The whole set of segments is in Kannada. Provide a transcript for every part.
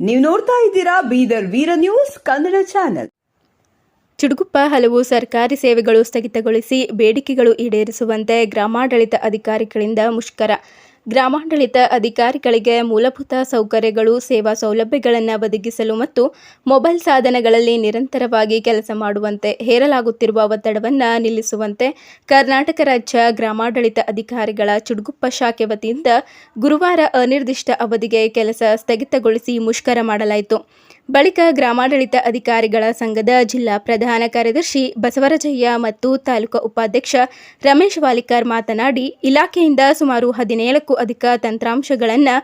ನೀವು ನೋಡ್ತಾ ಇದ್ದೀರಾ ಬೀದರ್ ವೀರ ನ್ಯೂಸ್ ಕನ್ನಡ ಚಾನೆಲ್. ಚುಡುಗುಪ್ಪ ಹಲವು ಸರ್ಕಾರಿ ಸೇವೆಗಳು ಸ್ಥಗಿತಗೊಳಿಸಿ ಬೇಡಿಕೆಗಳು ಈಡೇರಿಸುವಂತೆ ಗ್ರಾಮಾಡಳಿತ ಅಧಿಕಾರಿಗಳಿಂದ ಮುಷ್ಕರ. ಗ್ರಾಮಾಡಳಿತ ಅಧಿಕಾರಿಗಳಿಗೆ ಮೂಲಭೂತ ಸೌಕರ್ಯಗಳು, ಸೇವಾ ಸೌಲಭ್ಯಗಳನ್ನು ಒದಗಿಸಲು ಮತ್ತು ಮೊಬೈಲ್ ಸಾಧನಗಳಲ್ಲಿ ನಿರಂತರವಾಗಿ ಕೆಲಸ ಮಾಡುವಂತೆ ಹೇರಲಾಗುತ್ತಿರುವ ಒತ್ತಡವನ್ನು ನಿಲ್ಲಿಸುವಂತೆ ಕರ್ನಾಟಕ ರಾಜ್ಯ ಗ್ರಾಮಾಡಳಿತ ಅಧಿಕಾರಿಗಳ ಚುಡುಗುಪ್ಪ ಶಾಖೆ ವತಿಯಿಂದ ಗುರುವಾರ ಅನಿರ್ದಿಷ್ಟ ಅವಧಿಗೆ ಕೆಲಸ ಸ್ಥಗಿತಗೊಳಿಸಿ ಮುಷ್ಕರ ಮಾಡಲಾಯಿತು. ಬಳಿಕ ಗ್ರಾಮಾಡಳಿತ ಅಧಿಕಾರಿಗಳ ಸಂಘದ ಜಿಲ್ಲಾ ಪ್ರಧಾನ ಕಾರ್ಯದರ್ಶಿ ಬಸವರಾಜಯ್ಯ ಮತ್ತು ತಾಲೂಕು ಉಪಾಧ್ಯಕ್ಷ ರಮೇಶ್ ವಾಲಿಕರ್ ಮಾತನಾಡಿ, ಇಲಾಖೆಯಿಂದ ಸುಮಾರು ಹದಿನೇಳಕ್ಕೂ ಅಧಿಕ ತಂತ್ರಾಂಶಗಳನ್ನು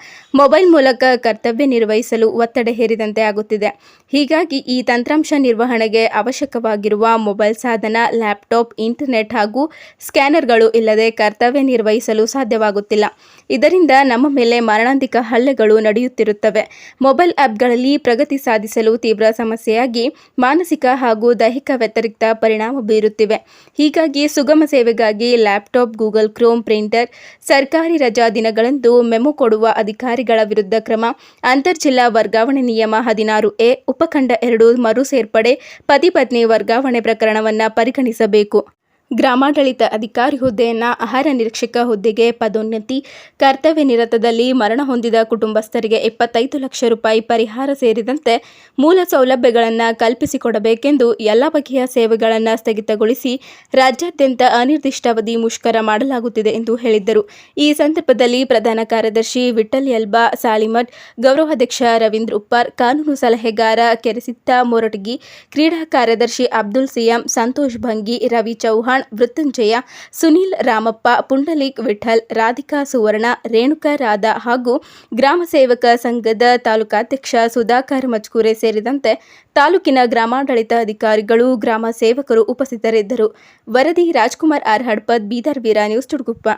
ಮೊಬೈಲ್ ಮೂಲಕ ಕರ್ತವ್ಯ ನಿರ್ವಹಿಸಲು ಒತ್ತಡ ಹೇರಿದಂತೆ ಆಗುತ್ತಿದೆ. ಹೀಗಾಗಿ ಈ ತಂತ್ರಾಂಶ ನಿರ್ವಹಣೆಗೆ ಅವಶ್ಯಕವಾಗಿರುವ ಮೊಬೈಲ್ ಸಾಧನ, ಲ್ಯಾಪ್ಟಾಪ್, ಇಂಟರ್ನೆಟ್ ಹಾಗೂ ಸ್ಕ್ಯಾನರ್ಗಳು ಇಲ್ಲದೆ ಕರ್ತವ್ಯ ನಿರ್ವಹಿಸಲು ಸಾಧ್ಯವಾಗುತ್ತಿಲ್ಲ. ಇದರಿಂದ ನಮ್ಮ ಮೇಲೆ ಮರಣಾಂತಿಕ ಹಲ್ಲೆಗಳು ನಡೆಯುತ್ತಿರುತ್ತವೆ. ಮೊಬೈಲ್ ಆ್ಯಪ್ಗಳಲ್ಲಿ ಪ್ರಗತಿ ಸಾಧಿಸಲು ತೀವ್ರ ಸಮಸ್ಯೆಯಾಗಿ ಮಾನಸಿಕ ಹಾಗೂ ದೈಹಿಕ ವ್ಯತಿರಿಕ್ತ ಪರಿಣಾಮ ಬೀರುತ್ತಿವೆ. ಹೀಗಾಗಿ ಸುಗಮ ಸೇವೆಗಾಗಿ ಲ್ಯಾಪ್ಟಾಪ್, ಗೂಗಲ್ ಕ್ರೋಮ್ ಪ್ರಿಂಟರ್, ಸರ್ಕಾರಿ ರಜಾ ದಿನಗಳಂದು ಮೆಮೊ ಕೊಡುವ ಅಧಿಕಾರಿಗಳ ವಿರುದ್ಧ ಕ್ರಮ, ಅಂತರ್ಜಿಲ್ಲಾ ವರ್ಗಾವಣೆ ನಿಯಮ ಹದಿನಾರು ಎ, ಉಪಖಂಡ ಎರಡು ಮರು ಸೇರ್ಪಡೆ ಪತಿ ಪತ್ನಿ ವರ್ಗಾವಣೆ ಪ್ರಕರಣವನ್ನು ಪರಿಗಣಿಸಬೇಕು. ಗ್ರಾಮಾಡಳಿತ ಅಧಿಕಾರಿ ಹುದ್ದೆಯನ್ನು ಆಹಾರ ನಿರೀಕ್ಷಕ ಹುದ್ದೆಗೆ ಪದೋನ್ನತಿ, ಕರ್ತವ್ಯ ನಿರತದಲ್ಲಿ ಮರಣ ಹೊಂದಿದ ಕುಟುಂಬಸ್ಥರಿಗೆ ಇಪ್ಪತ್ತೈದು ಲಕ್ಷ ರೂಪಾಯಿ ಪರಿಹಾರ ಸೇರಿದಂತೆ ಮೂಲ ಸೌಲಭ್ಯಗಳನ್ನು ಕಲ್ಪಿಸಿಕೊಡಬೇಕೆಂದು ಎಲ್ಲ ಬಗೆಯ ಸೇವೆಗಳನ್ನು ಸ್ಥಗಿತಗೊಳಿಸಿ ರಾಜ್ಯಾದ್ಯಂತ ಅನಿರ್ದಿಷ್ಟಾವಧಿ ಮುಷ್ಕರ ಮಾಡಲಾಗುತ್ತಿದೆ ಎಂದು ಹೇಳಿದ್ದರು. ಈ ಸಂದರ್ಭದಲ್ಲಿ ಪ್ರಧಾನ ಕಾರ್ಯದರ್ಶಿ ವಿಠಲ್ ಯಲ್ಬಾ ಸಾಲಿಮಠ್ ಗೌರವಾಧ್ಯಕ್ಷ ರವೀಂದ್ರ ಉಪ್ಪಾರ್, ಕಾನೂನು ಸಲಹೆಗಾರ ಕೆರೆಸಿತ್ತ ಮೊರಟಗಿ, ಕ್ರೀಡಾ ಕಾರ್ಯದರ್ಶಿ ಅಬ್ದುಲ್ ಸಿಎಂ, ಸಂತೋಷ್ ಭಂಗಿ, ರವಿ ಚೌಹಾಣ್ ಮೃತ್ಯುಂಜಯ, ಸುನೀಲ್ ರಾಮಪ್ಪ, ಪುಂಡಲೀಕ್ ವಿಠಲ್ ರಾಧಿಕಾ ಸುವರ್ಣ, ರೇಣುಕಾ ರಾಧಾ ಹಾಗೂ ಗ್ರಾಮ ಸೇವಕ ಸಂಘದ ತಾಲೂಕಾಧ್ಯಕ್ಷ ಸುಧಾಕರ್ ಮಜ್ಕೂರೆ ಸೇರಿದಂತೆ ತಾಲೂಕಿನ ಗ್ರಾಮಾಡಳಿತ ಅಧಿಕಾರಿಗಳು, ಗ್ರಾಮ ಸೇವಕರು ಉಪಸ್ಥಿತರಿದ್ದರು. ವರದಿ ರಾಜ್ಕುಮಾರ್ ಆರ್ ಹಡ್ಪದ್, ಬೀದರ್ ವೀರ ನ್ಯೂಸ್ ತುಡುಗುಪ್ಪ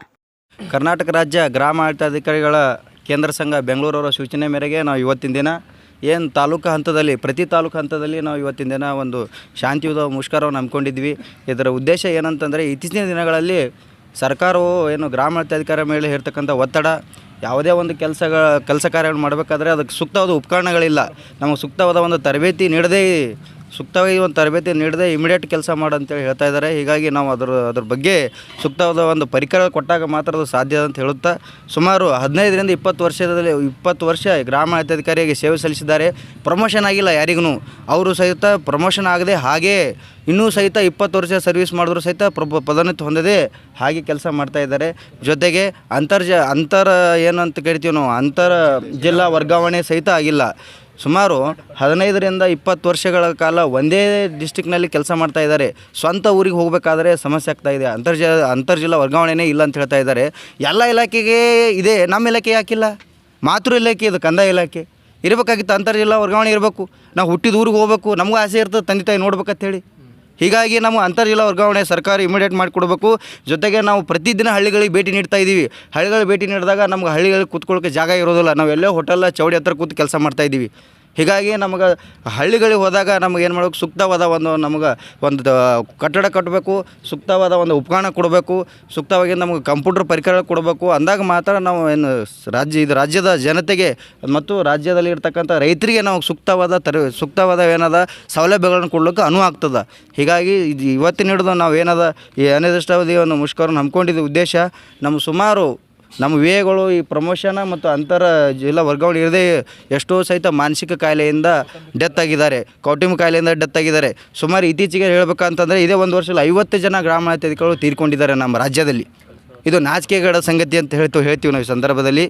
ಕರ್ನಾಟಕ ರಾಜ್ಯ ಗ್ರಾಮ ಆಡಳಿತಾಧಿಕಾರಿಗಳ ಕೇಂದ್ರ ಸಂಘ ಬೆಂಗಳೂರವರ ಸೂಚನೆ ಮೇರೆಗೆ ನಾವು ಇವತ್ತಿನ ದಿನ ಏನು ತಾಲೂಕು ಹಂತದಲ್ಲಿ, ಪ್ರತಿ ತಾಲೂಕು ಹಂತದಲ್ಲಿ ನಾವು ಇವತ್ತಿನ ದಿನ ಒಂದು ಶಾಂತಿಯುತ ಮುಷ್ಕರವನ್ನು ಹಮ್ಮಿಕೊಂಡಿದ್ವಿ. ಇದರ ಉದ್ದೇಶ ಏನಂತಂದರೆ, ಇತ್ತೀಚಿನ ದಿನಗಳಲ್ಲಿ ಸರ್ಕಾರವು ಏನು ಗ್ರಾಮ ಆಡಳಿತಾಧಿಕಾರಿ ಮೇಲೆ ಇರ್ತಕ್ಕಂಥ ಒತ್ತಡ, ಯಾವುದೇ ಒಂದು ಕೆಲಸಗಳ ಕೆಲಸ ಕಾರ್ಯಗಳು ಮಾಡಬೇಕಾದ್ರೆ ಅದಕ್ಕೆ ಸೂಕ್ತವಾದ ಉಪಕರಣಗಳಿಲ್ಲ. ನಮಗೆ ಸೂಕ್ತವಾದ ಒಂದು ತರಬೇತಿ ನೀಡದೇ ಸೂಕ್ತವಾಗಿ ಒಂದು ತರಬೇತಿ ನೀಡದೆ ಇಮಿಡಿಯೇಟ್ ಕೆಲಸ ಮಾಡಂತೇಳಿ ಹೇಳ್ತಾ ಇದ್ದಾರೆ. ಹೀಗಾಗಿ ನಾವು ಅದ್ರ ಅದ್ರ ಬಗ್ಗೆ ಸೂಕ್ತವಾದ ಒಂದು ಪರಿಕರ ಕೊಟ್ಟಾಗ ಮಾತ್ರ ಅದು ಸಾಧ್ಯ ಅಂತ ಹೇಳುತ್ತಾ ಸುಮಾರು ಹದಿನೈದರಿಂದ ಇಪ್ಪತ್ತು ವರ್ಷದಲ್ಲಿ, ಇಪ್ಪತ್ತು ವರ್ಷ ಗ್ರಾಮ ಅಧಿಕಾರಿಯಾಗಿ ಸೇವೆ ಸಲ್ಲಿಸಿದ್ದಾರೆ. ಪ್ರಮೋಷನ್ ಆಗಿಲ್ಲ ಯಾರಿಗೂ. ಅವರು ಸಹಿತ ಪ್ರಮೋಷನ್ ಆಗದೆ ಹಾಗೇ ಇನ್ನೂ ಸಹಿತ ಇಪ್ಪತ್ತು ವರ್ಷ ಸರ್ವಿಸ್ ಮಾಡಿದ್ರು ಸಹಿತ ಪ್ರಭ ಪದೋನ್ನತಿ ಹೊಂದದೆ ಹಾಗೆ ಕೆಲಸ ಮಾಡ್ತಾ ಇದ್ದಾರೆ. ಜೊತೆಗೆ ಅಂತರ್ಜ, ಅಂತರ ಏನಂತ ಕರಿತೀವಿ ನಾವು, ಅಂತರ ಜಿಲ್ಲಾ ವರ್ಗಾವಣೆ ಸಹಿತ ಆಗಿಲ್ಲ. ಸುಮಾರು ಹದಿನೈದರಿಂದ ಇಪ್ಪತ್ತು ವರ್ಷಗಳ ಕಾಲ ಒಂದೇ ಡಿಸ್ಟಿಕ್ನಲ್ಲಿ ಕೆಲಸ ಮಾಡ್ತಾ ಇದ್ದಾರೆ. ಸ್ವಂತ ಊರಿಗೆ ಹೋಗಬೇಕಾದ್ರೆ ಸಮಸ್ಯೆ ಆಗ್ತಾ ಇದೆ. ಅಂತರ್ಜ ಅಂತರ್ಜಿಲ್ಲಾ ವರ್ಗಾವಣೆನೇ ಇಲ್ಲ ಅಂತ ಹೇಳ್ತಾ ಇದ್ದಾರೆ. ಎಲ್ಲ ಇಲಾಖೆಗೆ ಇದೆ, ನಮ್ಮ ಇಲಾಖೆ ಯಾಕಿಲ್ಲ? ಮಾತೃ ಇಲಾಖೆ ಇದು, ಕಂದಾಯ ಇಲಾಖೆ. ಇರಬೇಕಾಗಿತ್ತು ಅಂತರ್ಜಿಲ್ಲಾ ವರ್ಗಾವಣೆ ಇರಬೇಕು. ನಾವು ಹುಟ್ಟಿದ ಊರಿಗೆ ಹೋಗ್ಬೇಕು. ನಮಗೂ ಆಸೆ ಇರ್ತದೆ ತಂದೆ ತಾಯಿ ನೋಡ್ಬೇಕಂತ ಹೇಳಿ. ಹೀಗಾಗಿ ನಮ್ಮ ಅಂತರ್ಜಿಲ್ಲಾ ವರ್ಗಾವಣೆ ಸರ್ಕಾರ ಇಮಿಡಿಯೇಟ್ ಮಾಡಿಕೊಡ್ಬೇಕು. ಜೊತೆಗೆ ನಾವು ಪ್ರತಿದಿನ ಹಳ್ಳಿಗಳಿಗೆ ಭೇಟಿ ನೀಡ್ತಾ ಇದ್ದೀವಿ. ಹಳ್ಳಿಗಳಿಗೆ ಭೇಟಿ ನೀಡಿದಾಗ ನಮ್ಗೆ ಹಳ್ಳಿಗಳಿಗೆ ಕೂತ್ಕೊಳ್ಳೋಕೆ ಜಾಗ ಇರೋದಿಲ್ಲ. ನಾವು ಎಲ್ಲೋ ಹೋಟೆಲ್ ಚೌಡಿ ಹತ್ರ ಕೂತು ಕೆಲಸ ಮಾಡ್ತಾ ಇದ್ದೀವಿ. ಹೀಗಾಗಿ ನಮಗೆ ಹಳ್ಳಿಗಳಿಗೆ ಹೋದಾಗ ನಮ್ಗೆ ಏನು ಮಾಡಬೇಕು, ಸೂಕ್ತವಾದ ಒಂದು ನಮಗೆ ಒಂದು ಕಟ್ಟಡ ಕಟ್ಟಬೇಕು ಸೂಕ್ತವಾದ ಒಂದು ಉಪಕರಣ ಕೊಡಬೇಕು, ಸೂಕ್ತವಾಗಿ ನಮಗೆ ಕಂಪ್ಯೂಟರ್ ಪರಿಕರ ಕೊಡಬೇಕು, ಅಂದಾಗ ಮಾತ್ರ ನಾವು ಏನು ರಾಜ್ಯ, ಇದು ರಾಜ್ಯದ ಜನತೆಗೆ ಮತ್ತು ರಾಜ್ಯದಲ್ಲಿ ಇರ್ತಕ್ಕಂಥ ರೈತರಿಗೆ ನಾವು ಸೂಕ್ತವಾದ ತರ, ಸೂಕ್ತವಾದ ಏನದ ಸೌಲಭ್ಯಗಳನ್ನು ಕೊಡ್ಲಿಕ್ಕೆ ಅನುವು ಆಗ್ತದೆ. ಹೀಗಾಗಿ ಇದು ಇವತ್ತಿನ ಹಿಡಿದು ನಾವು ಏನದ ಈ ಅನಿರ್ದಿಷ್ಟಾವಧಿ ಒಂದು ಮುಷ್ಕರನ್ನು ಹಮ್ಮಿಕೊಂಡಿದ್ದ ಉದ್ದೇಶ, ನಮ್ಮ ಸುಮಾರು ನಮ್ಮ ವಿಎಗಳು ಈ ಪ್ರಮೋಷನ್ ಮತ್ತು ಅಂತರ ಜಿಲ್ಲಾ ವರ್ಗಾವಣೆ ಇರದೇ ಎಷ್ಟೋ ಸಹಿತ ಮಾನಸಿಕ ಕಾಯಿಲೆಯಿಂದ ಡೆತ್ ಆಗಿದ್ದಾರೆ ಕೌಟುಂಬ ಕಾಯಿಲೆಯಿಂದ ಡೆತ್ ಆಗಿದ್ದಾರೆ. ಸುಮಾರು ಇತ್ತೀಚೆಗೆ ಹೇಳಬೇಕಂತಂದರೆ ಇದೇ ಒಂದು ವರ್ಷದಲ್ಲಿ ಐವತ್ತು ಜನ ಗ್ರಾಮ ಅಧಿಕಾರಿಗಳು ತೀರ್ಕೊಂಡಿದ್ದಾರೆ ನಮ್ಮ ರಾಜ್ಯದಲ್ಲಿ. ಇದು ನಾಚಿಕೆಗಡ ಸಂಗತಿ ಅಂತ ಹೇಳ್ತು ಹೇಳ್ತೀವಿ ನಾವು ಈ ಸಂದರ್ಭದಲ್ಲಿ.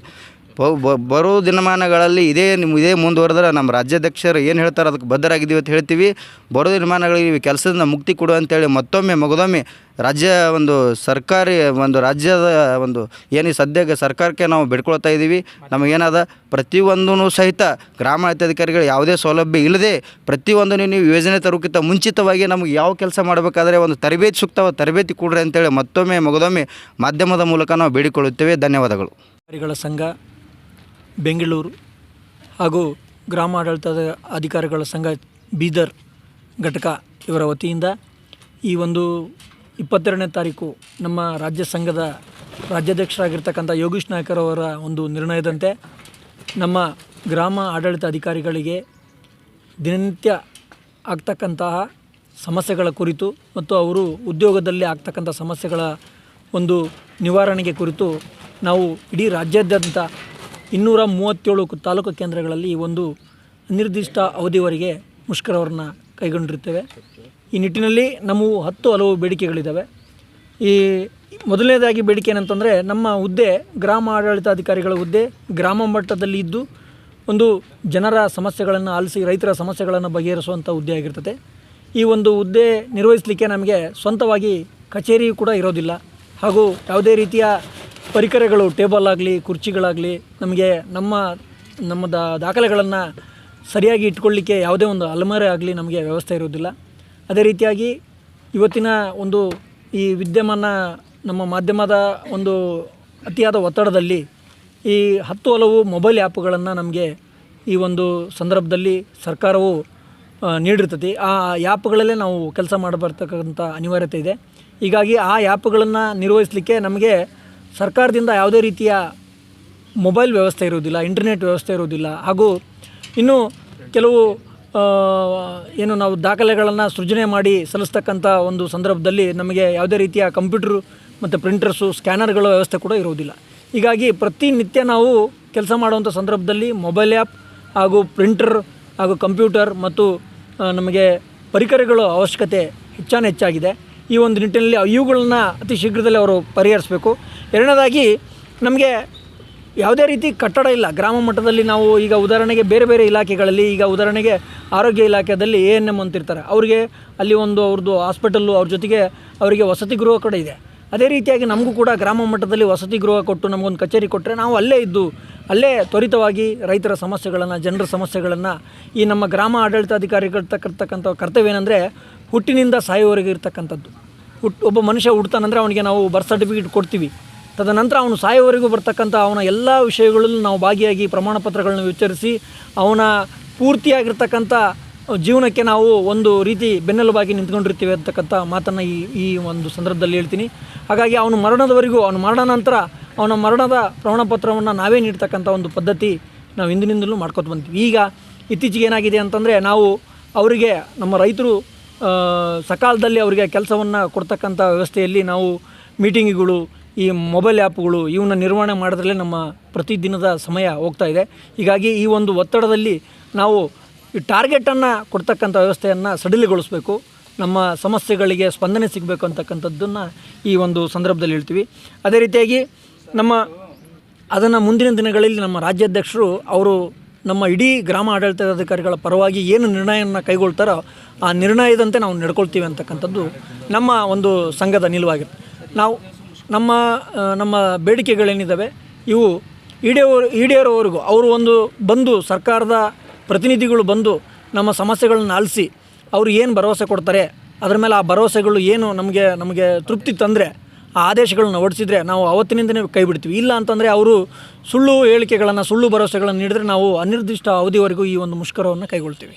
ಬರೋ ದಿನಮಾನಗಳಲ್ಲಿ ಇದೇ ನಿಮ್ಮ ಇದೇ ಮುಂದುವರೆದ್ರೆ ನಮ್ಮ ರಾಜ್ಯಾಧ್ಯಕ್ಷರು ಏನು ಹೇಳ್ತಾರೆ ಅದಕ್ಕೆ ಬದ್ಧರಾಗಿದ್ದೀವಿ ಅಂತ ಹೇಳ್ತೀವಿ. ಬರೋ ದಿನಮಾನಗಳಿಗೆ ಕೆಲಸದಿಂದ ಮುಕ್ತಿ ಕೊಡು ಅಂತೇಳಿ ಮತ್ತೊಮ್ಮೆ ಮಗದೊಮ್ಮೆ ರಾಜ್ಯ ಒಂದು ಸರ್ಕಾರಿ, ಒಂದು ರಾಜ್ಯದ ಒಂದು ಏನು ಸದ್ಯಕ್ಕೆ ಸರ್ಕಾರಕ್ಕೆ ನಾವು ಬಿಡ್ಕೊಳ್ತಾ ಇದ್ದೀವಿ. ನಮಗೇನದ ಪ್ರತಿಯೊಂದೂ ಸಹಿತ ಗ್ರಾಮ ಅಧಿಕಾರಿಗಳು ಯಾವುದೇ ಸೌಲಭ್ಯ ಇಲ್ಲದೆ ಪ್ರತಿಯೊಂದು ನೀವು ಯೋಜನೆ ತರೋಕ್ಕಿಂತ ಮುಂಚಿತವಾಗಿ ನಮಗೆ ಯಾವ ಕೆಲಸ ಮಾಡಬೇಕಾದ್ರೆ ಒಂದು ತರಬೇತಿ ಸೂಕ್ತವಾದ ತರಬೇತಿ ಕೊಡ್ರಿ ಅಂತೇಳಿ ಮತ್ತೊಮ್ಮೆ ಮಗದೊಮ್ಮೆ ಮಾಧ್ಯಮದ ಮೂಲಕ ನಾವು ಬೇಡಿಕೊಳ್ಳುತ್ತೇವೆ. ಧನ್ಯವಾದಗಳು. ಸಂಘ ಬೆಂಗಳೂರು ಹಾಗೂ ಗ್ರಾಮ ಆಡಳಿತದ ಅಧಿಕಾರಿಗಳ ಸಂಘ ಬೀದರ್ ಘಟಕ ಇವರ ವತಿಯಿಂದ ಈ ಒಂದು ಇಪ್ಪತ್ತೆರಡನೇ ತಾರೀಕು ನಮ್ಮ ರಾಜ್ಯ ಸಂಘದ ರಾಜ್ಯಾಧ್ಯಕ್ಷರಾಗಿರ್ತಕ್ಕಂಥ ಯೋಗೀಶ್ ನಾಯ್ಕರವರ ಒಂದು ನಿರ್ಣಯದಂತೆ ನಮ್ಮ ಗ್ರಾಮ ಆಡಳಿತ ಅಧಿಕಾರಿಗಳಿಗೆ ದಿನನಿತ್ಯ ಆಗ್ತಕ್ಕಂತಹ ಸಮಸ್ಯೆಗಳ ಕುರಿತು ಮತ್ತು ಅವರು ಉದ್ಯೋಗದಲ್ಲಿ ಆಗ್ತಕ್ಕಂಥ ಸಮಸ್ಯೆಗಳ ಒಂದು ನಿವಾರಣೆಗೆ ಕುರಿತು ನಾವು ಇಡೀ ರಾಜ್ಯಾದ್ಯಂತ ಇನ್ನೂರ ಮೂವತ್ತೇಳು ತಾಲೂಕು ಕೇಂದ್ರಗಳಲ್ಲಿ ಒಂದು ನಿರ್ದಿಷ್ಟ ಅವಧಿವರೆಗೆ ಮುಷ್ಕರವನ್ನು ಕೈಗೊಂಡಿರುತ್ತೇವೆ. ಈ ನಿಟ್ಟಿನಲ್ಲಿ ನಮ್ಮವು ಹತ್ತು ಹಲವು ಬೇಡಿಕೆಗಳಿದ್ದಾವೆ ಈ ಮೊದಲನೇದಾಗಿ ಬೇಡಿಕೆ ಏನಂತಂದರೆ, ನಮ್ಮ ಹುದ್ದೆ ಗ್ರಾಮ ಆಡಳಿತಾಧಿಕಾರಿಗಳ ಹುದ್ದೆ ಗ್ರಾಮ ಮಟ್ಟದಲ್ಲಿ ಇದ್ದು, ಒಂದು ಜನರ ಸಮಸ್ಯೆಗಳನ್ನು ಆಲಿಸಿ ರೈತರ ಸಮಸ್ಯೆಗಳನ್ನು ಬಗೆಹರಿಸುವಂಥ ಹುದ್ದೆ ಆಗಿರ್ತದೆ. ಈ ಒಂದು ಹುದ್ದೆ ನಿರ್ವಹಿಸಲಿಕ್ಕೆ ನಮಗೆ ಸ್ವಂತವಾಗಿ ಕಚೇರಿಯೂ ಕೂಡ ಇರೋದಿಲ್ಲ. ಹಾಗೂ ಯಾವುದೇ ರೀತಿಯ ಪರಿಕರಗಳು, ಟೇಬಲ್ ಆಗಲಿ, ಕುರ್ಚಿಗಳಾಗಲಿ, ನಮಗೆ ನಮ್ಮ ನಮ್ಮ ದಾಖಲೆಗಳನ್ನು ಸರಿಯಾಗಿ ಇಟ್ಕೊಳ್ಳಿಕ್ಕೆ ಯಾವುದೇ ಒಂದು ಅಲಮಾರಿ ಆಗಲಿ ನಮಗೆ ವ್ಯವಸ್ಥೆ ಇರೋದಿಲ್ಲ ಅದೇ ರೀತಿಯಾಗಿ ಇವತ್ತಿನ ಒಂದು ಈ ವಿದ್ಯಮಾನ ನಮ್ಮ ಮಾಧ್ಯಮದ ಒಂದು ಅತಿಯಾದ ಒತ್ತಡದಲ್ಲಿ ಈ ಹತ್ತು ಹಲವು ಮೊಬೈಲ್ ಆ್ಯಪ್ಗಳನ್ನು ನಮಗೆ ಈ ಒಂದು ಸಂದರ್ಭದಲ್ಲಿ ಸರ್ಕಾರವು ನೀಡಿರ್ತತಿ ಆ ಆ್ಯಪ್ಗಳಲ್ಲೇ ನಾವು ಕೆಲಸ ಮಾಡಬರ್ತಕ್ಕಂಥ ಅನಿವಾರ್ಯತೆ ಇದೆ. ಹೀಗಾಗಿ ಆ ಆ್ಯಪ್ಗಳನ್ನು ನಿರ್ವಹಿಸಲಿಕ್ಕೆ ನಮಗೆ ಸರ್ಕಾರದಿಂದ ಯಾವುದೇ ರೀತಿಯ ಮೊಬೈಲ್ ವ್ಯವಸ್ಥೆ ಇರುವುದಿಲ್ಲ, ಇಂಟರ್ನೆಟ್ ವ್ಯವಸ್ಥೆ ಇರುವುದಿಲ್ಲ. ಹಾಗೂ ಇನ್ನು ಕೆಲವು ಏನು ನಾವು ದಾಖಲೆಗಳನ್ನು ಸೃಜನೆ ಮಾಡಿ ಸಲ್ಲಿಸ್ತಕ್ಕಂಥ ಒಂದು ಸಂದರ್ಭದಲ್ಲಿ ನಮಗೆ ಯಾವುದೇ ರೀತಿಯ ಕಂಪ್ಯೂಟ್ರು ಮತ್ತು ಪ್ರಿಂಟರ್ಸು, ಸ್ಕ್ಯಾನರ್ಗಳ ವ್ಯವಸ್ಥೆ ಕೂಡ ಇರುವುದಿಲ್ಲ. ಹೀಗಾಗಿ ಪ್ರತಿನಿತ್ಯ ನಾವು ಕೆಲಸ ಮಾಡುವಂಥ ಸಂದರ್ಭದಲ್ಲಿ ಮೊಬೈಲ್ ಆ್ಯಪ್ ಹಾಗೂ ಪ್ರಿಂಟರ್ ಹಾಗೂ ಕಂಪ್ಯೂಟರ್ ಮತ್ತು ನಮಗೆ ಪರಿಕರಗಳ ಅವಶ್ಯಕತೆ ಹೆಚ್ಚಾನ ಹೆಚ್ಚಾಗಿದೆ. ಈ ಒಂದು ನಿಟ್ಟಿನಲ್ಲಿ ಇವುಗಳನ್ನ ಅತಿ ಶೀಘ್ರದಲ್ಲಿ ಅವರು ಪರಿಹರಿಸಬೇಕು. ಎರಡನೇದಾಗಿ ನಮಗೆ ಯಾವುದೇ ರೀತಿ ಕಟ್ಟಡ ಇಲ್ಲ. ಗ್ರಾಮ ಮಟ್ಟದಲ್ಲಿ ನಾವು ಈಗ ಉದಾಹರಣೆಗೆ ಬೇರೆ ಬೇರೆ ಇಲಾಖೆಗಳಲ್ಲಿ ಈಗ ಉದಾಹರಣೆಗೆ ಆರೋಗ್ಯ ಇಲಾಖೆಯಲ್ಲಿ ಎ ಎನ್ ಎಂ ಅಂತಿರ್ತಾರೆ ಅವರಿಗೆ ಅಲ್ಲಿ ಒಂದು ಅವ್ರದ್ದು ಹಾಸ್ಪಿಟಲ್ಲು ಅವ್ರ ಜೊತೆಗೆ ಅವರಿಗೆ ವಸತಿ ಗೃಹ ಕೂಡ ಇದೆ. ಅದೇ ರೀತಿಯಾಗಿ ನಮಗೂ ಕೂಡ ಗ್ರಾಮ ಮಟ್ಟದಲ್ಲಿ ವಸತಿ ಗೃಹ ಕೊಟ್ಟು ನಮಗೊಂದು ಕಚೇರಿ ಕೊಟ್ಟರೆ ನಾವು ಅಲ್ಲೇ ಇದ್ದು, ಅಲ್ಲೇ ತ್ವರಿತವಾಗಿ ರೈತರ ಸಮಸ್ಯೆಗಳನ್ನು, ಜನರ ಸಮಸ್ಯೆಗಳನ್ನು ಈ ನಮ್ಮ ಗ್ರಾಮ ಆಡಳಿತಾಧಿಕಾರಿಗಳಿರ್ತಕ್ಕಂಥ ಕರ್ತವ್ಯ ಏನಂದರೆ ಹುಟ್ಟಿನಿಂದ ಸಾಯುವವರೆಗೆ ಇರ್ತಕ್ಕಂಥದ್ದು. ಹುಟ್ಟು ಒಬ್ಬ ಮನುಷ್ಯ ಹುಡ್ತಾನಂದರೆ ಅವನಿಗೆ ನಾವು ಬರ್ತ್ ಸರ್ಟಿಫಿಕೇಟ್ ಕೊಡ್ತೀವಿ. ತದನಂತರ ಅವನು ಸಾಯುವವರೆಗೂ ಬರ್ತಕ್ಕಂಥ ಅವನ ಎಲ್ಲ ವಿಷಯಗಳಲ್ಲೂ ನಾವು ಭಾಗಿಯಾಗಿ ಪ್ರಮಾಣ ಪತ್ರಗಳನ್ನು ವಿಚಾರಿಸಿ ಅವನ ಪೂರ್ತಿಯಾಗಿರ್ತಕ್ಕಂಥ ಜೀವನಕ್ಕೆ ನಾವು ಒಂದು ರೀತಿ ಬೆನ್ನೆಲುಬಾಗಿ ನಿಂತ್ಕೊಂಡಿರ್ತೀವಿ ಅಂತಕ್ಕಂಥ ಮಾತನ್ನು ಈ ಈ ಒಂದು ಸಂದರ್ಭದಲ್ಲಿ ಹೇಳ್ತೀನಿ. ಹಾಗಾಗಿ ಅವನು ಮರಣದವರೆಗೂ, ಅವನು ಮರಣ ನಂತರ ಅವನ ಮರಣದ ಪ್ರಮಾಣ ಪತ್ರವನ್ನು ನಾವೇ ನೀಡ್ತಕ್ಕಂಥ ಒಂದು ಪದ್ಧತಿ ನಾವು ಹಿಂದಿನಿಂದಲೂ ಮಾಡ್ಕೊತ ಬಂತೀವಿ ಈಗ ಇತ್ತೀಚೆಗೆ ಏನಾಗಿದೆ ಅಂತಂದರೆ ನಾವು ಅವರಿಗೆ, ನಮ್ಮ ರೈತರು ಸಕಾಲದಲ್ಲಿ ಅವರಿಗೆ ಕೆಲಸವನ್ನು ಕೊಡ್ತಕ್ಕಂಥ ವ್ಯವಸ್ಥೆಯಲ್ಲಿ ನಾವು ಮೀಟಿಂಗ್ಗಳು ಈ ಮೊಬೈಲ್ ಆ್ಯಪ್ಗಳು ಇವನ್ನ ನಿರ್ವಹಣೆ ಮಾಡೋದ್ರಲ್ಲೇ ನಮ್ಮ ಪ್ರತಿದಿನದ ಸಮಯ ಹೋಗ್ತಾ ಇದೆ. ಹೀಗಾಗಿ ಈ ಒಂದು ಒತ್ತಡದಲ್ಲಿ ನಾವು ಈ ಟಾರ್ಗೆಟನ್ನು ಕೊಡ್ತಕ್ಕಂಥ ವ್ಯವಸ್ಥೆಯನ್ನು ಸಡಿಲಗೊಳಿಸಬೇಕು. ನಮ್ಮ ಸಮಸ್ಯೆಗಳಿಗೆ ಸ್ಪಂದನೆ ಸಿಗಬೇಕು ಅಂತಕ್ಕಂಥದ್ದನ್ನು ಈ ಒಂದು ಸಂದರ್ಭದಲ್ಲಿ ಹೇಳ್ತೀವಿ. ಅದೇ ರೀತಿಯಾಗಿ ನಮ್ಮ ಅದನ್ನು ಮುಂದಿನ ದಿನಗಳಲ್ಲಿ ನಮ್ಮ ರಾಜ್ಯಾಧ್ಯಕ್ಷರು ಅವರು ನಮ್ಮ ಇಡೀ ಗ್ರಾಮ ಆಡಳಿತಾಧಿಕಾರಿಗಳ ಪರವಾಗಿ ಏನು ನಿರ್ಣಯವನ್ನು ಕೈಗೊಳ್ತಾರೋ ಆ ನಿರ್ಣಯದಂತೆ ನಾವು ನಡ್ಕೊಳ್ತೀವಿ ಅಂತಕ್ಕಂಥದ್ದು ನಮ್ಮ ಒಂದು ಸಂಘದ ನಿಲುವಾಗಿರುತ್ತೆ ನಾವು ನಮ್ಮ ನಮ್ಮ ಬೇಡಿಕೆಗಳೇನಿದ್ದಾವೆ ಇವು ಈಡೇರೋ ಈಡೇರೋವರೆಗೂ ಅವರು ಒಂದು ಬಂದು ಸರ್ಕಾರದ ಪ್ರತಿನಿಧಿಗಳು ಬಂದು ನಮ್ಮ ಸಮಸ್ಯೆಗಳನ್ನು ಆಲಿಸಿ ಅವರು ಏನು ಭರವಸೆ ಕೊಡ್ತಾರೆ, ಅದರ ಮೇಲೆ ಆ ಭರವಸೆಗಳು ಏನು ನಮಗೆ ನಮಗೆ ತೃಪ್ತಿ ತಂದರೆ, ಆ ಆದೇಶಗಳನ್ನು ಹೊರಡಿಸಿದ್ರೆ ನಾವು ಅವತ್ತಿನಿಂದನೇ ಕೈ ಬಿಡ್ತೀವಿ. ಇಲ್ಲ ಅಂತಂದರೆ ಅವರು ಸುಳ್ಳು ಹೇಳಿಕೆಗಳನ್ನು, ಸುಳ್ಳು ಭರವಸೆಗಳನ್ನು ನೀಡಿದ್ರೆ ನಾವು ಅನಿರ್ದಿಷ್ಟ ಅವಧಿವರೆಗೂ ಈ ಒಂದು ಮುಷ್ಕರವನ್ನು ಕೈಗೊಳ್ತೀವಿ.